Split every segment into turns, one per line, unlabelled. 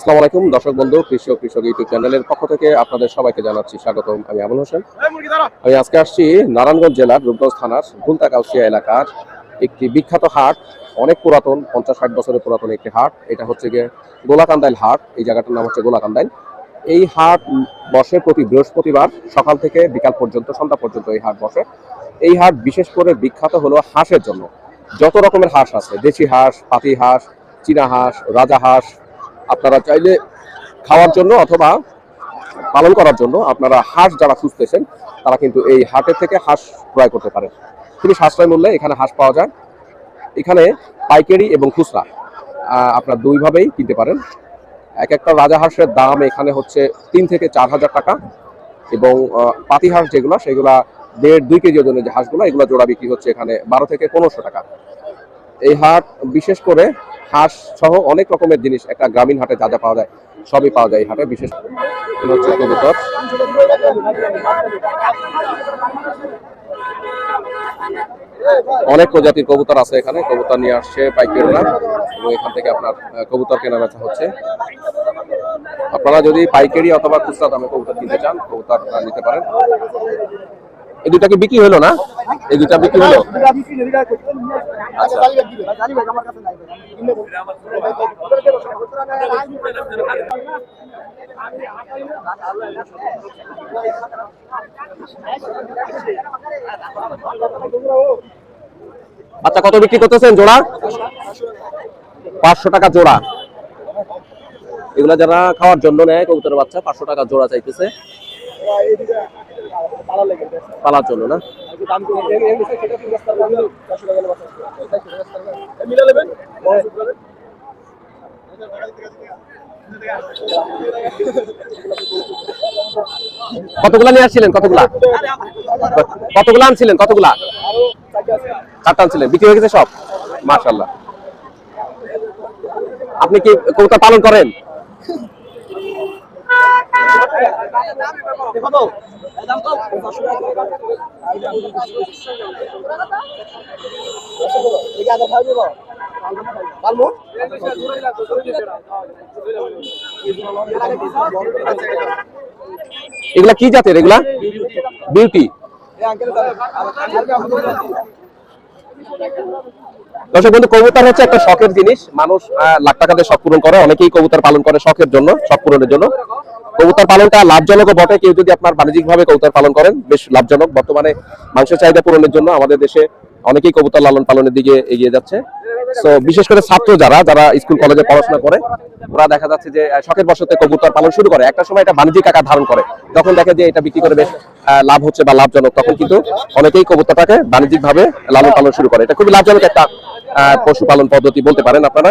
আসসালামু আলাইকুম দর্শক বন্ধু কৃষি ও কৃষক ইউটিউব চ্যানেলের পক্ষ থেকে আপনাদের সবাইকে জানাচ্ছি স্বাগতম। আমি আবুল হোসেন। আমি আজকে আসছি নারায়ণগঞ্জ জেলার রূপগঞ্জ থানার ভুলতা কাউসিয়া এলাকার একটি বিখ্যাত হাট অনেক পুরাতন পঞ্চাশ ষাট বছরের পুরাতন একটি হাট। এটা হচ্ছে গিয়ে গোলাকান্দাইল হাট এই জায়গাটার নাম হচ্ছে গোলাকান্দাইল। এই হাট বসে প্রতি বৃহস্পতিবার সকাল থেকে বিকাল পর্যন্ত সন্ধ্যা পর্যন্ত এই হাট বসে। এই হাট বিশেষ করে বিখ্যাত হলো হাঁসের জন্য। যত রকমের হাঁস আছে দেশি হাঁস পাতি হাঁস চীনা হাঁস রাজা হাঁস আপনারা চাইলে খাওয়ার জন্য অথবা পালন করার জন্য আপনারা হাঁস যারা খুঁজতেছেন, তারা কিন্তু এই হাটের থেকে হাঁস ক্রয় করতে পারেন। খুবই সাশ্রয় মূল্যে এখানে হাঁস পাওয়া যায়। এখানে পাইকারি এবং খুচরা আপনার দুইভাবেই কিনতে পারেন। এক একটা রাজা হাঁসের দাম এখানে হচ্ছে তিন থেকে চার হাজার টাকা এবং পাতি হাঁস যেগুলো, সেগুলা দেড় দুই কেজি ওজনের যে হাঁসগুলো, এগুলো জোড়া বিক্রি হচ্ছে এখানে বারো থেকে পনেরোশো টাকা। এই হাট বিশেষ করে হাঁস সহ অনেক রকমের জিনিস একটা গ্রামীণ হাটে যা যা পাওয়া যায়, সবই পাওয়া যায় হাটে। বিশেষ হচ্ছে কবুতর অনেক প্রজাতির কবুতর আছে এখানে, কবুতর নিয়ে আসছে পাইকাররা এবং এখান থেকে আপনার কবুতর কেনা বেচা হচ্ছে। আপনারা যদি পাইকারি অথবা খুচরা দামে কবুতর কিনতে চান, কবুতর নিতে পারেন। এই দুটা কি বিক্রি হলো না? এই দুটা বিক্রি হলো? আচ্ছা কত বিক্রি করতেছেন জোড়া? পাঁচশো টাকা জোড়া। এগুলা যারা খাওয়ার জন্য নেয়, কবুতরের বাচ্চা, পাঁচশো টাকা জোড়া চাইতেছে। পালার জন্য না? কতগুলা নিয়ে আসছিলেন? কতগুলা? কতগুলা আনছিলেন? কতগুলা? চারটা আনছিলেন। বিক্রি হয়ে গেছে সব? মাশাল্লাহ আপনি কি কবুতর পালন করেন? এগুলা কি জাতের এগুলা? বিউটি। দর্শক বন্ধু, কবুতর হচ্ছে একটা শখের জিনিস। মানুষ লাখ টাকা দিয়ে শখ পূরণ করে, অনেকেই কবুতর পালন করে শখের জন্য, শখ পূরণের জন্য। কবুতর পালনটা লাভজনক বটে। কেউ যদি আপনার বাণিজ্যিক ভাবে কবুতর পালন করেন, বেশ লাভজনক। বর্তমানে মাংসের চাহিদা পূরণের জন্য আমাদের দেশে অনেকেই কবুতর লালন পালনের দিকে এগিয়ে যাচ্ছে। তো বিশেষ করে ছাত্র যারা যারা স্কুল, কলেজে পড়াশোনা করে, ওরা দেখা যাচ্ছে যে শখের বসতে কবুতর পালন শুরু করে। একটা সময় এটা বাণিজ্যিক আকার ধারণ করে। যখন দেখে যে এটা বিক্রি করে বেশ লাভ হচ্ছে বা লাভজনক, তখন কিন্তু অনেকেই কবুতরটাকে বাণিজ্যিক ভাবে লালন পালন শুরু করে। এটা খুবই লাভজনক একটা পশুপালন পদ্ধতি বলতে পারেন আপনারা।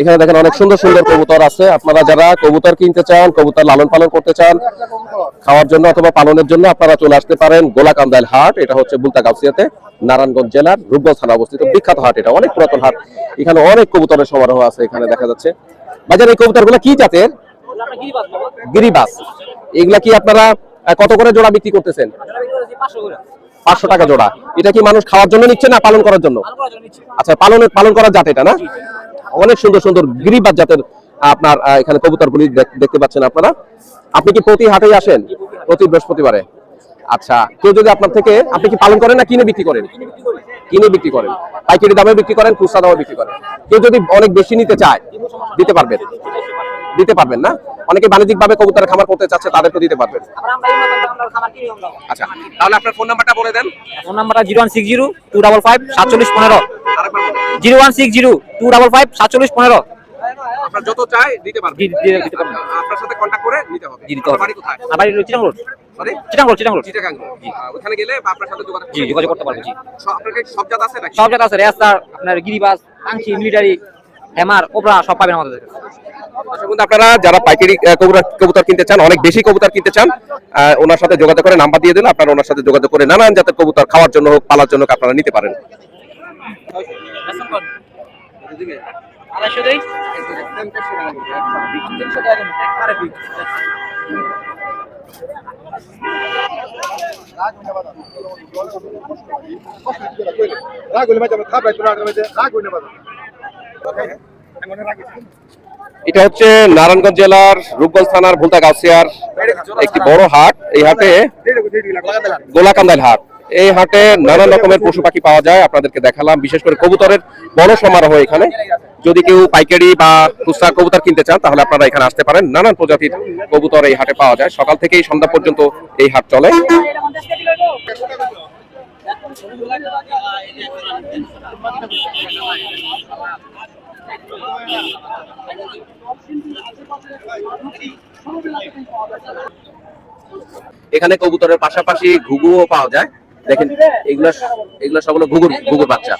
এখানে দেখেন অনেক সুন্দর সুন্দর কবুতর আছে। আপনারা যারা কবুতর কিনতে চান, কবুতর লালন পালন করতে চান, খাওয়ার জন্য অথবা পালনের জন্য আপনারা চলে আসতে পারেন গোলাকান্দাইল হাট। এটা হচ্ছে বুলতা গাউসিয়াতে, নারায়ণগঞ্জ জেলার রূপগঞ্জ থানা অবস্থিত। বিখ্যাত হাট এটা, অনেক পুরাতন হাট। এখানে অনেক কবুতরের সমারোহ আছে, এখানে দেখা যাচ্ছে। বাজার এই কবুতরগুলো কি জাতের? গিরিবাস। এগুলা কি আপনারা কত করে জোড়া বিক্রি করতেছেন? পাঁচশো টাকা জোড়া। এটা কি মানুষ খাওয়ার জন্য নিচ্ছে না পালন করার জন্য? আচ্ছা পালন পালন করার জাত এটা না? অনেক সুন্দর সুন্দর গিরিবাজ জাতের আপনার এখানে কবুতরগুলি দেখ- দেখতে পাচ্ছেন আপনারা। আপনি কি প্রতি হাটেই আসেন? প্রতি বৃহস্পতিবারে? আচ্ছা কেউ যদি আপনার থেকে, আপনি কি পালন করেন না কিনে বিক্রি করেন? কিনে বিক্রি করেন। পাইকারি দামে বিক্রি করেন, খুচরা দামে বিক্রি করেন। কেউ যদি অনেক বেশি নিতে চায়, দিতে পারবেন। দিতে পারবেন না? অনেকে বাণিজ্যিক ভাবে কবুতরের খামার করতে চাচ্ছে তাদেরকে দিতে পারবেন। আচ্ছা তাহলে আপনার ফোন নাম্বারটা বলে দেন।
ফোন নাম্বারটা zero one six zero two double five সাতচল্লিশ পনেরো। Zero one six zero two double five সাতচল্লিশ পনেরো।
আপনার যত চাই দিতে পারবেন।
জি- জি- দিতে পারবেন।
আপনার সাথে কন্টাক্ট করে নিতে হবে।
দিতে হবে।
বাড়ি কোথায়?
আবার Chittagong road.
Sorry
Chittagong road Chittagong road.
Chittagong ওখানে গেলে আপনার সাথে যোগাযোগ
জি যোগাযোগ করতে পারবেন জি।
সব- আপনার কাছে সব জাত আছে নাকি?
সব আছে আপনার গিরিবাস আংশি মিলিটারি হেমার কোবরা সব পাবেন আমাদের কাছে।
আপনারা যারা পাইকারি কবুতর কিনতে চান, অনেক বেশি কবুতর কিনতে চান ওনার সাথে যোগাযোগ করে নাম্বার দিয়ে দিলে আপনারা ওনার সাথে যোগাযোগ করে নানান জাতের কবুতর খাওয়ার জন্য হোক, পালার জন্য আপনারা নিতে পারেন।
আড়াইশো দেই
এটা হচ্ছে নারায়ণগঞ্জ জেলার রূপগঞ্জ থানার ভুলতা গাছিয়ার একটি বড় হাট। এই হাটে গোলাকান্দাল হাট। এই হাটে নানান রকমের পশু পাখি পাওয়া যায়, আপনাদেরকে দেখালাম। বিশেষ করে কবুতরের বড় সমারোহ এখানে। যদি কেউ পাইকারি বা খুচরা কবুতর কিনতে চান, তাহলে আপনারা এখানে আসতে পারেন। নানান প্রজাতির কবুতর এই হাটে পাওয়া যায়। সকাল থেকেই সন্ধ্যা পর্যন্ত এই হাট চলে। এখানে কবুতরের পাশাপাশি ঘুঘুও পাওয়া যায়। দেখেন, এগুলা এগুলা সব হলো ঘুঘুর ঘুঘুর বাচ্চা।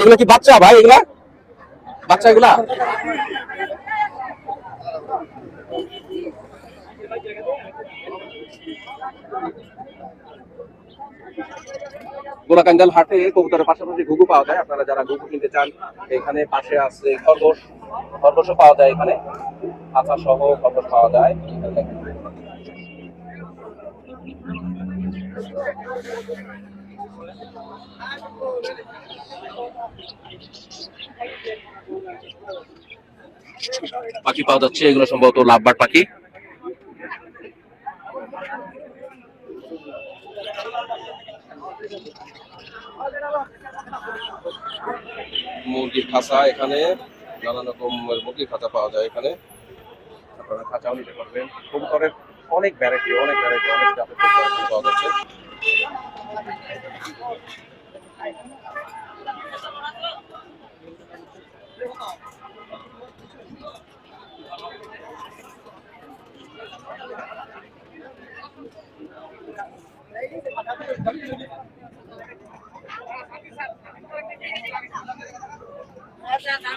এগুলা কি বাচ্চা ভাই, এগুলা? বাচ্চা এগুলা? গোলাকান্দাল হাটে কবুতরের পাশাপাশি ঘুঘু পাওয়া যায়। আপনারা যারা ঘুঘু কিনতে চান, এখানে পাশে আছে খরগোশ। খরগোশও পাওয়া যায় এখানে। আচা সহ খরগোশ পাওয়া যায়। পাখি পাওয়া যাচ্ছে, এগুলো সম্ভবত লাভবার পাখি। মুরগির খাঁচা এখানে নানা রকমের মুরগির খাঁচা পাওয়া যায় এখানে। আপনারা খাঁচাও নিতে পারবেন। কবুতরের অনেক ভ্যারাইটি অনেক ভ্যারাইটি অনেক জাতের কবুতর পাওয়া যাচ্ছে।
Saya.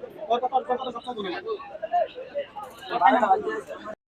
কত কত কত